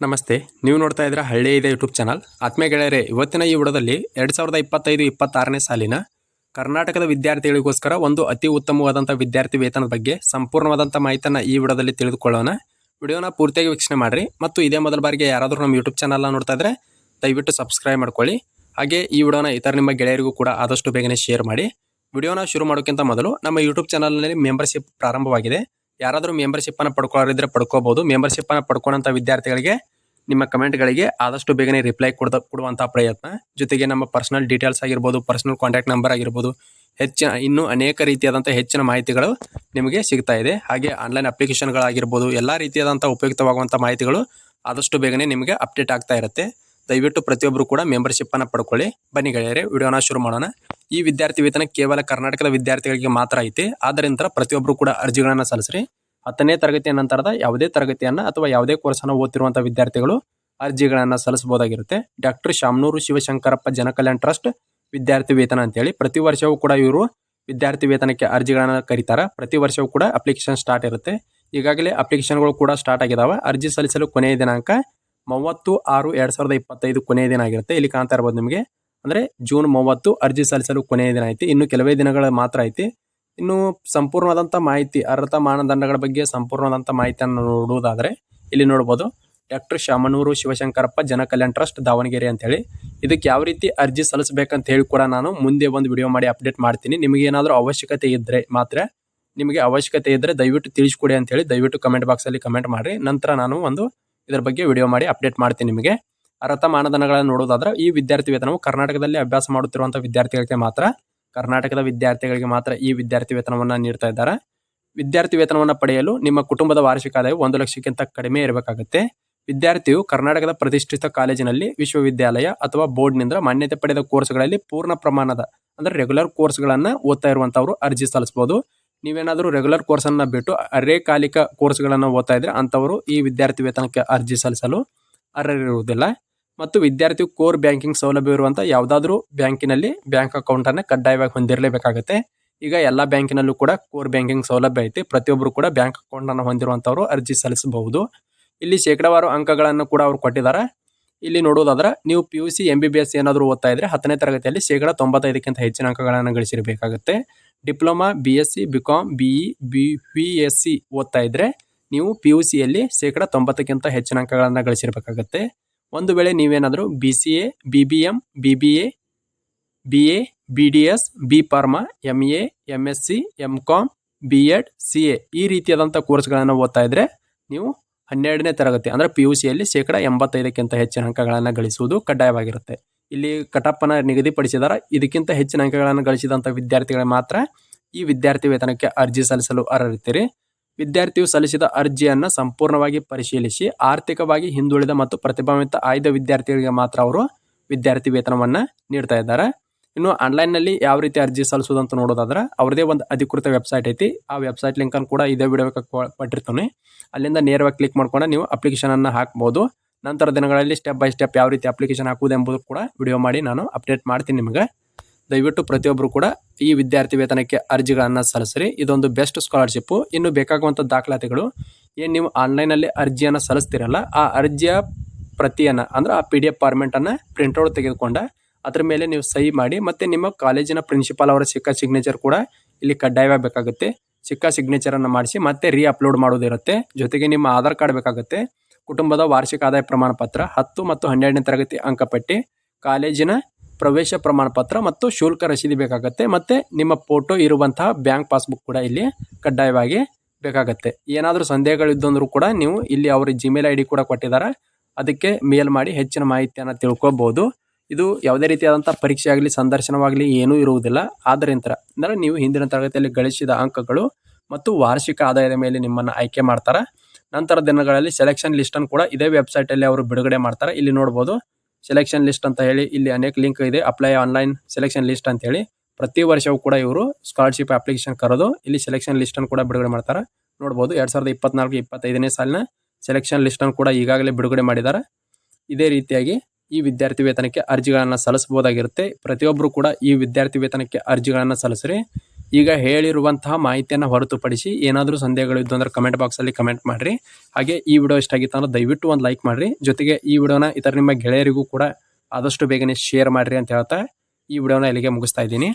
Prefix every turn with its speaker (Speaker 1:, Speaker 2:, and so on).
Speaker 1: ನಮಸ್ತೆ. ನೀವು ನೋಡ್ತಾ ಇದ್ರೆ ಹಳ್ಳಿ ಇದೆ ಯೂಟ್ಯೂಬ್ ಚಾನಲ್ ಆತ್ಮೀಯ ಗೆಳೆಯರೆ, ಇವತ್ತಿನ ಈ ವಿಡೋದಲ್ಲಿ ಎರಡು ಸಾವಿರದ ಇಪ್ಪತ್ತೈದು, ಇಪ್ಪತ್ತಾರನೇ ಸಾಲಿನ ಕರ್ನಾಟಕದ ವಿದ್ಯಾರ್ಥಿಗಳಿಗೋಸ್ಕರ ಒಂದು ಅತಿ ಉತ್ತಮವಾದಂಥ ವಿದ್ಯಾರ್ಥಿ ವೇತನದ ಬಗ್ಗೆ ಸಂಪೂರ್ಣವಾದಂಥ ಮಾಹಿತಿಯನ್ನು ಈ ವಿಡೋದಲ್ಲಿ ತಿಳಿದುಕೊಳ್ಳೋಣ. ವಿಡಿಯೋನ ಪೂರ್ತಿಯಾಗಿ ವೀಕ್ಷಣೆ ಮಾಡಿರಿ. ಮತ್ತು ಇದೇ ಮೊದಲ ಬಾರಿಗೆ ಯಾರಾದರೂ ನಮ್ಮ ಯೂಟ್ಯೂಬ್ ಚಾನಲ್ನ ನೋಡ್ತಾ ಇದ್ರೆ ದಯವಿಟ್ಟು ಸಬ್ಸ್ಕ್ರೈಬ್ ಮಾಡ್ಕೊಳ್ಳಿ. ಹಾಗೆ ಈ ವಿಡಿಯೋನ ಇತರ ನಿಮ್ಮ ಗೆಳೆಯರಿಗೂ ಕೂಡ ಆದಷ್ಟು ಬೇಗನೆ ಶೇರ್ ಮಾಡಿ. ವಿಡಿಯೋನ ಶುರು ಮಾಡೋಕ್ಕಿಂತ ಮೊದಲು ನಮ್ಮ ಯೂಟ್ಯೂಬ್ ಚಾನಲ್ನಲ್ಲಿ ಮೆಂಬರ್ಶಿಪ್ ಪ್ರಾರಂಭವಾಗಿದೆ. ಯಾರಾದರೂ ಮೆಂಬರ್ಶಿಪ್ ಅನ್ನು ಪಡ್ಕೊಳ್ಳೋರಿದ್ರೆ ಮೆಂಬರ್ಶಿಪ್ ಅನ್ನು ಪಡ್ಕೊಂಡಂತ ವಿದ್ಯಾರ್ಥಿಗಳಿಗೆ ನಿಮ್ಮ ಕಮೆಂಟ್ಗಳಿಗೆ ಆದಷ್ಟು ಬೇಗನೆ ರಿಪ್ಲೈ ಕೊಡ್ದ, ಕೊಡುವಂಥ ಪ್ರಯತ್ನ. ಜೊತೆಗೆ ನಮ್ಮ ಪರ್ಸನಲ್ ಡೀಟೇಲ್ಸ್ ಆಗಿರ್ಬೋದು ಪರ್ಸನಲ್ ಕಾಂಟ್ಯಾಕ್ಟ್ ನಂಬರ್ ಆಗಿರ್ಬೋದು, ಹೆಚ್ಚಿನ, ಇನ್ನೂ ಅನೇಕ ರೀತಿಯಾದಂಥ ಹೆಚ್ಚಿನ ಮಾಹಿತಿಗಳು ನಿಮಗೆ ಸಿಗ್ತಾ ಇದೆ. ಹಾಗೆ ಆನ್ಲೈನ್ ಅಪ್ಲಿಕೇಶನ್ಗಳಾಗಿರ್ಬೋದು ಎಲ್ಲ ರೀತಿಯಾದಂಥ ಉಪಯುಕ್ತವಾಗುವಂಥ ಮಾಹಿತಿಗಳು ಆದಷ್ಟು ಬೇಗನೆ ನಿಮಗೆ ಅಪ್ಡೇಟ್ ಆಗ್ತಾ ಇರುತ್ತೆ. ದಯವಿಟ್ಟು ಪ್ರತಿಯೊಬ್ಬರು ಕೂಡ ಮೆಂಬರ್ಶಿಪ್ ಅನ್ನು ಪಡ್ಕೊಳ್ಳಿ. ಬನ್ನಿ ಗೆಳೆಯರೆ, ವಿಡಿಯೋನ ಶುರು ಮಾಡೋಣ. ಈ ವಿದ್ಯಾರ್ಥಿ ವೇತನ ಕೇವಲ ಕರ್ನಾಟಕದ ವಿದ್ಯಾರ್ಥಿಗಳಿಗೆ ಮಾತ್ರ ಐತಿ. ಆದ್ದರಿಂದ ಪ್ರತಿಯೊಬ್ಬರು ಕೂಡ ಅರ್ಜಿಗಳನ್ನು ಸಲ್ಲಿಸ್ರಿ. ಹತ್ತನೇ ತರಗತಿಯ ನಂತರದ ಯಾವುದೇ ತರಗತಿಯನ್ನ ಅಥವಾ ಯಾವುದೇ ಕೋರ್ಸನ್ನು ಓದ್ತಿರುವಂತಹ ವಿದ್ಯಾರ್ಥಿಗಳು ಅರ್ಜಿಗಳನ್ನು ಸಲ್ಲಿಸಬಹುದಾಗಿರುತ್ತೆ. ಡಾಕ್ಟರ್ ಶಾಮನೂರು ಶಿವಶಂಕರಪ್ಪ ಜನಕಲ್ಯಾಣ ಟ್ರಸ್ಟ್ ವಿದ್ಯಾರ್ಥಿ ವೇತನ ಅಂತೇಳಿ. ಪ್ರತಿ ವರ್ಷವೂ ಕೂಡ ಇವರು ವಿದ್ಯಾರ್ಥಿ ವೇತನಕ್ಕೆ ಅರ್ಜಿಗಳನ್ನು ಕರೀತಾರೆ. ಪ್ರತಿ ವರ್ಷವೂ ಕೂಡ ಅಪ್ಲಿಕೇಶನ್ ಸ್ಟಾರ್ಟ್ ಇರುತ್ತೆ. ಈಗಾಗಲೇ ಅಪ್ಲಿಕೇಶನ್ಗಳು ಕೂಡ ಸ್ಟಾರ್ಟ್ ಆಗಿದಾವೆ. ಅರ್ಜಿ ಸಲ್ಲಿಸಲು ಕೊನೆಯ ದಿನಾಂಕ ಮೂವತ್ತು ಆರು ಎರಡ್ ಸಾವಿರದ ಇಪ್ಪತ್ತೈದು ಕೊನೆಯ ದಿನ ಆಗಿರುತ್ತೆ. ಇಲ್ಲಿ ಕಾಣ್ತಾ ಇರ್ಬೋದು ನಿಮಗೆ. ಅಂದ್ರೆ ಜೂನ್ ಮೂವತ್ತು ಅರ್ಜಿ ಸಲ್ಲಿಸಲು ಕೊನೆಯ ದಿನ ಐತಿ. ಇನ್ನು ಕೆಲವೇ ದಿನಗಳ ಮಾತ್ರ ಐತಿ. ಇನ್ನು ಸಂಪೂರ್ಣವಾದಂಥ ಮಾಹಿತಿ, ಅರ್ಹತಾ ಮಾನದಂಡಗಳ ಬಗ್ಗೆ ಸಂಪೂರ್ಣವಾದಂಥ ಮಾಹಿತಿಯನ್ನು ನೋಡುವುದಾದರೆ ಇಲ್ಲಿ ನೋಡ್ಬೋದು. ಡಾಕ್ಟರ್ ಶಾಮನೂರು ಶಿವಶಂಕರಪ್ಪ ಜನಕಲ್ಯಾಣ ಟ್ರಸ್ಟ್, ದಾವಣಗೆರೆ ಅಂತೇಳಿ. ಇದಕ್ಕೆ ಯಾವ ರೀತಿ ಅರ್ಜಿ ಸಲ್ಲಿಸಬೇಕಂತ ಹೇಳಿ ಕೂಡ ನಾನು ಮುಂದೆ ಒಂದು ವಿಡಿಯೋ ಮಾಡಿ ಅಪ್ಡೇಟ್ ಮಾಡ್ತೀನಿ. ನಿಮಗೆ ಏನಾದರೂ ಅವಶ್ಯಕತೆ ಇದ್ದರೆ ಮಾತ್ರ, ನಿಮಗೆ ಅವಶ್ಯಕತೆ ಇದ್ದರೆ ದಯವಿಟ್ಟು ತಿಳಿಸ್ಕೊಡಿ ಅಂತ ಹೇಳಿ ದಯವಿಟ್ಟು ಕಮೆಂಟ್ ಬಾಕ್ಸಲ್ಲಿ ಕಮೆಂಟ್ ಮಾಡಿ ನಂತರ ನಾನು ಒಂದು ಇದರ ಬಗ್ಗೆ ವಿಡಿಯೋ ಮಾಡಿ ಅಪ್ಡೇಟ್ ಮಾಡ್ತೀನಿ ನಿಮಗೆ. ಅರ್ಹತಾ ಮಾನದಂಡಗಳನ್ನು ನೋಡೋದಾದ್ರೆ ಈ ವಿದ್ಯಾರ್ಥಿ ವೇತನವು ಕರ್ನಾಟಕದಲ್ಲಿ ಅಭ್ಯಾಸ ಮಾಡುತ್ತಿರುವಂಥ ವಿದ್ಯಾರ್ಥಿಗಳಿಗೆ ಮಾತ್ರ, ಕರ್ನಾಟಕದ ವಿದ್ಯಾರ್ಥಿಗಳಿಗೆ ಮಾತ್ರ ಈ ವಿದ್ಯಾರ್ಥಿ ವೇತನವನ್ನು ನೀಡ್ತಾ ಇದ್ದಾರೆ. ವಿದ್ಯಾರ್ಥಿ ವೇತನವನ್ನು ಪಡೆಯಲು ನಿಮ್ಮ ಕುಟುಂಬದ ವಾರ್ಷಿಕ ಆದಾಯವು ಒಂದು ಲಕ್ಷಕ್ಕಿಂತ ಕಡಿಮೆ ಇರಬೇಕಾಗುತ್ತೆ. ವಿದ್ಯಾರ್ಥಿಯು ಕರ್ನಾಟಕದ ಪ್ರತಿಷ್ಠಿತ ಕಾಲೇಜಿನಲ್ಲಿ ವಿಶ್ವವಿದ್ಯಾಲಯ ಅಥವಾ ಬೋರ್ಡ್ನಿಂದ ಮಾನ್ಯತೆ ಪಡೆದ ಕೋರ್ಸ್ಗಳಲ್ಲಿ ಪೂರ್ಣ ಪ್ರಮಾಣದ, ಅಂದರೆ ರೆಗ್ಯುಲರ್ ಕೋರ್ಸ್ಗಳನ್ನು ಓದ್ತಾ ಇರುವಂಥವರು ಅರ್ಜಿ ಸಲ್ಲಿಸಬಹುದು. ನೀವೇನಾದರೂ ರೆಗ್ಯುಲರ್ ಕೋರ್ಸನ್ನು ಬಿಟ್ಟು ಅರೆಕಾಲಿಕ ಕೋರ್ಸ್ಗಳನ್ನು ಓದ್ತಾ ಇದ್ರೆ ಅಂಥವರು ಈ ವಿದ್ಯಾರ್ಥಿ ವೇತನಕ್ಕೆ ಅರ್ಜಿ ಸಲ್ಲಿಸಲು ಅರ್ಹರಿರುವುದಿಲ್ಲ. ಮತ್ತು ವಿದ್ಯಾರ್ಥಿ ಕೋರ್ ಬ್ಯಾಂಕಿಂಗ್ ಸೌಲಭ್ಯ ಇರುವಂಥ ಯಾವುದಾದ್ರೂ ಬ್ಯಾಂಕಿನಲ್ಲಿ ಬ್ಯಾಂಕ್ ಅಕೌಂಟನ್ನು ಕಡ್ಡಾಯವಾಗಿ ಹೊಂದಿರಲೇಬೇಕಾಗುತ್ತೆ. ಈಗ ಎಲ್ಲ ಬ್ಯಾಂಕಿನಲ್ಲೂ ಕೂಡ ಕೋರ್ ಬ್ಯಾಂಕಿಂಗ್ ಸೌಲಭ್ಯ ಐತೆ. ಪ್ರತಿಯೊಬ್ಬರು ಕೂಡ ಬ್ಯಾಂಕ್ ಅಕೌಂಟನ್ನು ಹೊಂದಿರುವಂಥವರು ಅರ್ಜಿ ಸಲ್ಲಿಸಬಹುದು. ಇಲ್ಲಿ ಶೇಕಡಾವಾರು ಅಂಕಗಳನ್ನು ಕೂಡ ಅವರು ಕೊಟ್ಟಿದ್ದಾರೆ. ಇಲ್ಲಿ ನೋಡೋದಾದ್ರೆ ನೀವು P U C M B B S ಏನಾದರೂ ಓದ್ತಾ ಇದ್ರೆ ಹತ್ತನೇ ತರಗತಿಯಲ್ಲಿ ಶೇಕಡ ತೊಂಬತ್ತೈದಕ್ಕಿಂತ ಹೆಚ್ಚಿನ ಅಂಕಗಳನ್ನು ಗಳಿಸಿರಬೇಕಾಗುತ್ತೆ. Diploma B S C B com B E B S C ಓದ್ತಾ ಇದ್ರೆ ನೀವು ಪಿ ಯು ಸಿಯಲ್ಲಿ ಶೇಕಡ ತೊಂಬತ್ತಕ್ಕಿಂತ ಹೆಚ್ಚಿನ ಅಂಕಗಳನ್ನು ಗಳಿಸಿರಬೇಕಾಗುತ್ತೆ. ಒಂದು ವೇಳೆ ನೀವೇನಾದರೂ B C A B B M B B A B A B D S B pharma M A M S C M com B ed C A ಈ ರೀತಿಯಾದಂಥ ಕೋರ್ಸ್ಗಳನ್ನು ಓದ್ತಾ ಇದ್ರೆ ನೀವು ಹನ್ನೆರಡನೇ ತರಗತಿ ಅಂದರೆ ಪಿ ಯು ಸಿಯಲ್ಲಿ ಶೇಕಡ ಎಂಬತ್ತೈದಕ್ಕಿಂತ ಹೆಚ್ಚಿನ ಅಂಕಗಳನ್ನು ಗಳಿಸುವುದು ಕಡ್ಡಾಯವಾಗಿರುತ್ತೆ. ಇಲ್ಲಿ ಕಟಪ್ಪನ ನಿಗದಿಪಡಿಸಿದಾರ. ಇದಕ್ಕಿಂತ ಹೆಚ್ಚಿನ ಅಂಕಗಳನ್ನು ಗಳಿಸಿದಂಥ ವಿದ್ಯಾರ್ಥಿಗಳು ಮಾತ್ರ ಈ ವಿದ್ಯಾರ್ಥಿ ವೇತನಕ್ಕೆ ಅರ್ಜಿ ಸಲ್ಲಿಸಲು ಅರ್ಹರಿರ್ತೀರಿ ವಿದ್ಯಾರ್ಥಿಯು ಸಲ್ಲಿಸಿದ ಅರ್ಜಿಯನ್ನು ಸಂಪೂರ್ಣವಾಗಿ ಪರಿಶೀಲಿಸಿ, ಆರ್ಥಿಕವಾಗಿ ಹಿಂದುಳಿದ ಮತ್ತು ಪ್ರತಿಭಾವಿತ ಆಯ್ದ ವಿದ್ಯಾರ್ಥಿಗಳಿಗೆ ಮಾತ್ರ ಅವರು ವಿದ್ಯಾರ್ಥಿ ವೇತನವನ್ನು ನೀಡ್ತಾ ಇದ್ದಾರೆ. ಇನ್ನು ಆನ್ಲೈನ್ನಲ್ಲಿ ಯಾವ ರೀತಿ ಅರ್ಜಿ ಸಲ್ಲಿಸೋದು ಅಂತ ನೋಡೋದಾದ್ರೆ, ಅವ್ರದೇ ಒಂದು ಅಧಿಕೃತ ವೆಬ್ಸೈಟ್ ಐತಿ. ಆ ವೆಬ್ಸೈಟ್ ಲಿಂಕನ್ನು ಕೂಡ ಇದೇ ವಿಡಿಯೋಕ್ಕೆ ಪಟ್ಟಿರ್ತೀನಿ ಅಲ್ಲಿಂದ ನೇರವಾಗಿ ಕ್ಲಿಕ್ ಮಾಡ್ಕೊಂಡು ನೀವು ಅಪ್ಲಿಕೇಶನನ್ನು ಹಾಕ್ಬೋದು. ನಂತರ ದಿನಗಳಲ್ಲಿ ಸ್ಟೆಪ್ ಬೈ ಸ್ಟೆಪ್ ಯಾವ ರೀತಿ ಅಪ್ಲಿಕೇಶನ್ ಹಾಕುವುದು ಎಂಬುದು ಕೂಡ ವಿಡಿಯೋ ಮಾಡಿ ನಾನು ಅಪ್ಡೇಟ್ ಮಾಡ್ತೀನಿ ನಿಮಗೆ. ದಯವಿಟ್ಟು ಪ್ರತಿಯೊಬ್ಬರು ಕೂಡ ಈ ವಿದ್ಯಾರ್ಥಿ ವೇತನಕ್ಕೆ ಅರ್ಜಿಗಳನ್ನು ಸಲ್ಲಿಸ್ರಿ. ಇದೊಂದು ಬೆಸ್ಟ್ ಸ್ಕಾಲರ್ಶಿಪ್ಪು ಇನ್ನು ಬೇಕಾಗುವಂಥ ದಾಖಲಾತಿಗಳು, ಏನು ನೀವು ಆನ್ಲೈನಲ್ಲಿ ಅರ್ಜಿಯನ್ನು ಸಲ್ಲಿಸ್ತಿರಲ್ಲ, ಆ ಅರ್ಜಿಯ ಪ್ರತಿಯನ್ನು, ಅಂದ್ರೆ ಆ ಪಿ ಡಿ ಎಫ್ ಫಾರ್ಮೆಂಟನ್ನು ಪ್ರಿಂಟೌಟ್ ತೆಗೆದುಕೊಂಡ, ಅದ್ರ ಮೇಲೆ ನೀವು ಸಹಿ ಮಾಡಿ, ಮತ್ತು ನಿಮ್ಮ ಕಾಲೇಜಿನ ಪ್ರಿನ್ಸಿಪಾಲ್ ಅವರ ಸಿಕ್ಕ ಸಿಗ್ನೇಚರ್ ಕೂಡ ಇಲ್ಲಿ ಕಡ್ಡಾಯವಾಗಬೇಕಾಗುತ್ತೆ ಸಿಕ್ಕ ಸಿಗ್ನೇಚರನ್ನು ಮಾಡಿಸಿ ಮತ್ತೆ ರೀ ಅಪ್ಲೋಡ್ ಮಾಡೋದಿರುತ್ತೆ ಜೊತೆಗೆ ನಿಮ್ಮ ಆಧಾರ್ ಕಾರ್ಡ್ ಬೇಕಾಗುತ್ತೆ. ಕುಟುಂಬದ ವಾರ್ಷಿಕ ಆದಾಯ ಪ್ರಮಾಣ ಪತ್ರ, ಹತ್ತು ಮತ್ತು ಹನ್ನೆರಡನೇ ತರಗತಿ ಅಂಕಪಟ್ಟಿ ಕಾಲೇಜಿನ ಪ್ರವೇಶ ಪ್ರಮಾಣ ಪತ್ರ ಮತ್ತು ಶುಲ್ಕ ರಸೀದಿ ಬೇಕಾಗುತ್ತೆ ಮತ್ತು ನಿಮ್ಮ ಫೋಟೋ ಇರುವಂತಹ ಬ್ಯಾಂಕ್ ಪಾಸ್ಬುಕ್ ಕೂಡ ಇಲ್ಲಿ ಕಡ್ಡಾಯವಾಗಿ ಬೇಕಾಗುತ್ತೆ. ಏನಾದರೂ ಸಂದೇಹಗಳಿದ್ದಂದ್ರೂ ಕೂಡ ನೀವು ಇಲ್ಲಿ ಅವರ ಜಿಮೇಲ್ ಐ ಡಿ ಕೂಡ ಕೊಟ್ಟಿದ್ದಾರೆ ಅದಕ್ಕೆ ಮೇಲ್ ಮಾಡಿ ಹೆಚ್ಚಿನ ಮಾಹಿತಿಯನ್ನು ತಿಳ್ಕೊಬೋದು. ಇದು ಯಾವುದೇ ರೀತಿಯಾದಂಥ ಪರೀಕ್ಷೆ ಆಗಲಿ ಸಂದರ್ಶನವಾಗಲಿ ಏನೂ ಇರುವುದಿಲ್ಲ. ಆದ್ದರಿಂದ ಅಂದರೆ ನೀವು ಹಿಂದಿನ ತರಗತಿಯಲ್ಲಿ ಗಳಿಸಿದ ಅಂಕಗಳು ಮತ್ತು ವಾರ್ಷಿಕ ಆದಾಯದ ಮೇಲೆ ನಿಮ್ಮನ್ನು ಆಯ್ಕೆ ಮಾಡ್ತಾರೆ. ನಂತರ ದಿನಗಳಲ್ಲಿ ಸೆಲೆಕ್ಷನ್ ಲಿಸ್ಟನ್ನು ಕೂಡ ಇದೇ ವೆಬ್ಸೈಟಲ್ಲಿ ಅವರು ಬಿಡುಗಡೆ ಮಾಡ್ತಾರೆ. ಇಲ್ಲಿ ನೋಡ್ಬೋದು ಸೆಲೆಕ್ಷನ್ ಲಿಸ್ಟ್ ಅಂತ ಹೇಳಿ ಇಲ್ಲಿ ಅನೇಕ ಲಿಂಕ್ ಇದೆ. ಅಪ್ಲೈ ಆನ್ಲೈನ್ ಸೆಲೆಕ್ಷನ್ ಲಿಸ್ಟ್ ಅಂತ ಹೇಳಿ. ಪ್ರತಿ ವರ್ಷವೂ ಕೂಡ ಇವರು ಸ್ಕಾಲರ್ಶಿಪ್ ಅಪ್ಲಿಕೇಶನ್ ಕರೆದು ಇಲ್ಲಿ ಸೆಲೆಕ್ಷನ್ ಲಿಸ್ಟನ್ನು ಕೂಡ ಬಿಡುಗಡೆ ಮಾಡ್ತಾರೆ. ನೋಡ್ಬೋದು, ಎರಡು ಸಾವಿರದ ಇಪ್ಪತ್ನಾಲ್ಕು, ಇಪ್ಪತ್ತೈದನೇ ಸಾಲಿನ ಸೆಲೆಕ್ಷನ್ ಲಿಸ್ಟನ್ನು ಕೂಡ ಈಗಾಗಲೇ ಬಿಡುಗಡೆ ಮಾಡಿದ್ದಾರೆ. ಇದೇ ರೀತಿಯಾಗಿ ಈ ವಿದ್ಯಾರ್ಥಿ ವೇತನಕ್ಕೆ ಅರ್ಜಿಗಳನ್ನು ಸಲ್ಲಿಸಬಹುದಾಗಿರುತ್ತೆ. ಪ್ರತಿಯೊಬ್ಬರು ಕೂಡ ಈ ವಿದ್ಯಾರ್ಥಿ ವೇತನಕ್ಕೆ ಅರ್ಜಿಗಳನ್ನು ಸಲ್ಲಿಸ್ರಿ. ಈಗ ಹೇಳಿರುವಂತಹ ಮಾಹಿತಿಯನ್ನು ಹೊರತುಪಡಿಸಿ ಏನಾದರೂ ಸಂದೇಹಗಳು ಇದ್ದು ಅಂದ್ರೆ ಕಮೆಂಟ್ ಬಾಕ್ಸಲ್ಲಿ ಕಮೆಂಟ್ ಮಾಡಿರಿ. ಹಾಗೆ ಈ ವಿಡಿಯೋ ಇಷ್ಟ ಆಗಿತ್ತು ಅಂದ್ರೆ ದಯವಿಟ್ಟು ಒಂದು ಲೈಕ್ ಮಾಡಿರಿ. ಜೊತೆಗೆ ಈ ವಿಡಿಯೋನ ಇತರ ನಿಮ್ಮ ಗೆಳೆಯರಿಗೂ ಕೂಡ ಆದಷ್ಟು ಬೇಗನೆ ಶೇರ್ ಮಾಡಿರಿ ಅಂತ ಹೇಳ್ತಾ ಈ ವಿಡಿಯೋನ ಇಲ್ಲಿಗೆ ಮುಗಿಸ್ತಾ ಇದ್ದೀನಿ.